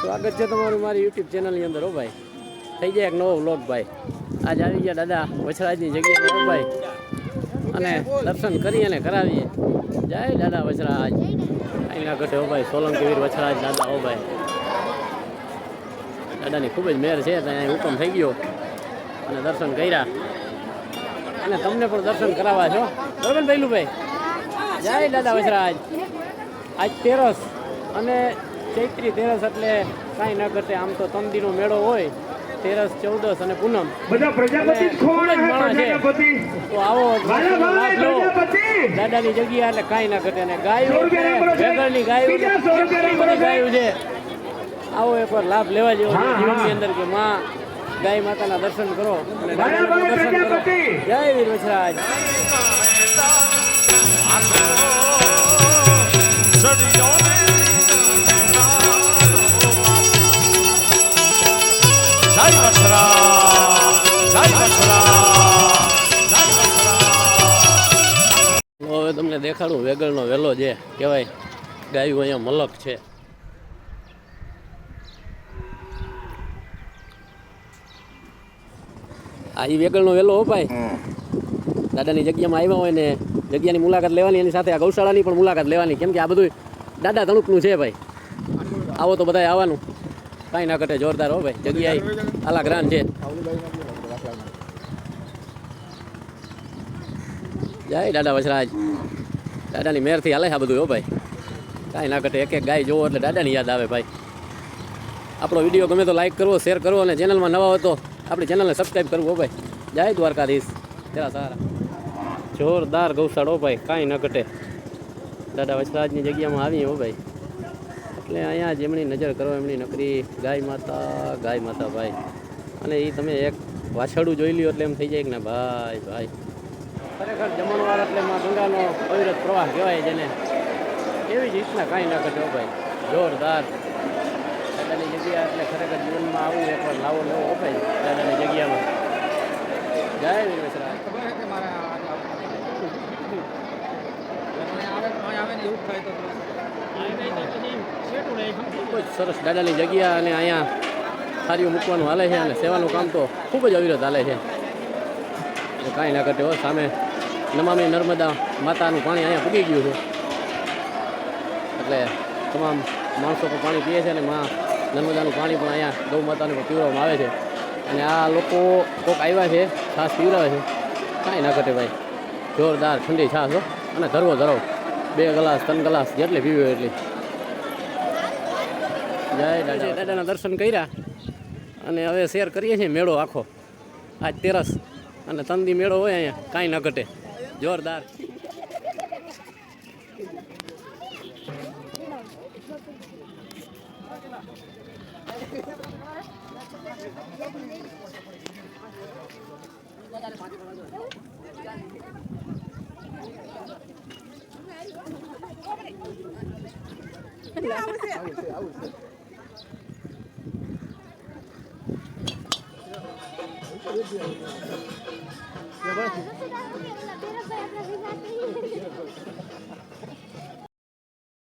સ્વાગત છે તમારું મારી યુટ્યુબ ચેનલની અંદર, હો ભાઈ. થઈ જાય એક નવો વ્લોગ ભાઈ. આજ આવી ગયા દાદા વછરાજની જગ્યાએ, હો ભાઈ. અને દર્શન કરી અને કરાવીએ. જય દાદા વછરાજ. અહીં ના ઘટે, હો ભાઈ સોલંકી વીર વછરાજ દાદા, હો ભાઈ. દાદાની ખૂબ જ મેર છે, ત્યાં હુકમ થઈ ગયો. અને દર્શન કર્યા. અને તમને પણ દર્શન કરાવવા છો બરોબર પહેલું ભાઈ જય દાદા વછરાજ. આજ તેરસ અને ચૈત્રી તેરસ એટલે કાંઈ ન ઘટે. આમ તો તમદીનો મેળો હોય તેરસ ચૌદસ અને પૂનમ. બધા પ્રજાપતિ. પ્રજાપતિ. તો આવો લાભ લો. પ્રજાપતિ! દાદાની જગ્યા એટલે કાંઈ ના ઘટે. ને ગાયું છે. વેગળની ગાયું. ગાયું છે. આવો એકવાર લાભ લેવા જેવો. જીવનની અંદર કે માં ગાય માતાના દર્શન કરો અને દર્શન કરો. જય વીર વછરાજ જય જય વસરા જય વસરા હવે તમને દેખાડું વેગળનો વેલો જે કહેવાય ગાયું અહીંયા મલક છે. આ એ વેગળનો વેલો હો ભાઈ. દાદાની જગ્યામાં આવ્યા હોય ને જગ્યાની મુલાકાત લેવાની એની સાથે આ ગૌશાળાની પણ મુલાકાત લેવાની. કેમ કે આ બધું દાદા તણુકનું છે ભાઈ. આવો તો બધાય આવવાનું. કાંઈ ના ઘટે, જોરદાર હો ભાઈ, જગ્યાએ આલા ગ્રાન છે. જય દાદા વસરાજ. દાદાની મેરથી હાલે આ બધું હો ભાઈ. કાંઈ ના ઘટે, એક એક ગાય જોવો એટલે દાદાની યાદ આવે ભાઈ. આપણો વીડિયો ગમે તો લાઈક કરવો શેર કરવો અને ચેનલમાં નવા હોય તો આપણી ચેનલને સબસ્ક્રાઈબ કરવું હો ભાઈ. જય દ્વારકાધીશ. તેરા સારા જોરદાર ગૌશાળો ભાઈ, કાંઈ ન ઘટે. દાદા વસરાજની જગ્યામાં આવી હો ભાઈ. એટલે અહીંયા જેમની નજર કરો એમની નકરી ગાય માતા ગાય માતા ભાઈ અને એ તમે એક વાછરડું જોઈ લ્યો એટલે એમ થઈ જાય કે ના ભાઈ ભાઈ ખરેખર જમણવાર એટલે માં ગંગાનો અવિરત પ્રવાહ કહેવાય જેને એવી જ રીતના કાંઈ ના ઘટે ભાઈ જોરદાર દાદાની જગ્યા એટલે ખરેખર જીવનમાં આવું એકવાર લાવો લેવો અપાય દાદાની જગ્યામાં જય વીર વસરાજ ખૂબ જ સરસ દાદાની જગ્યા અને અહીંયા થારીઓ મૂકવાનું હાલે છે અને સેવાનું કામ તો ખૂબ જ અવિરત હાલે છે. કાંઈ ના કરતો સામે નમામી નર્મદા માતાનું પાણી અહીંયા પૂગી ગયું છે. એટલે તમામ માણસો પણ પાણી પીએ છે અને મા નર્મદાનું પાણી પણ અહીંયા ગૌ માતાને પણ પીવડાવવામાં આવે છે. અને આ લોકો કોક આવ્યા છે, છાશ પીવડાવે છે. કાંઈ ના ઘટે ભાઈ. જોરદાર ઠંડી છાશ હો. અને ધરવો ધરો બે ગ્લાસ, ત્રણ ગ્લાસ જેટલી પીવી એટલી. જય દાદાના દર્શન કર્યા અને હવે શેર કરીએ છીએ મેળો આખો. આજ તેરસ અને તંદી મેળો હોય અહીંયા કાંઈ ન ઘટે. જોરદાર. આવું છે આવું છે. 我们一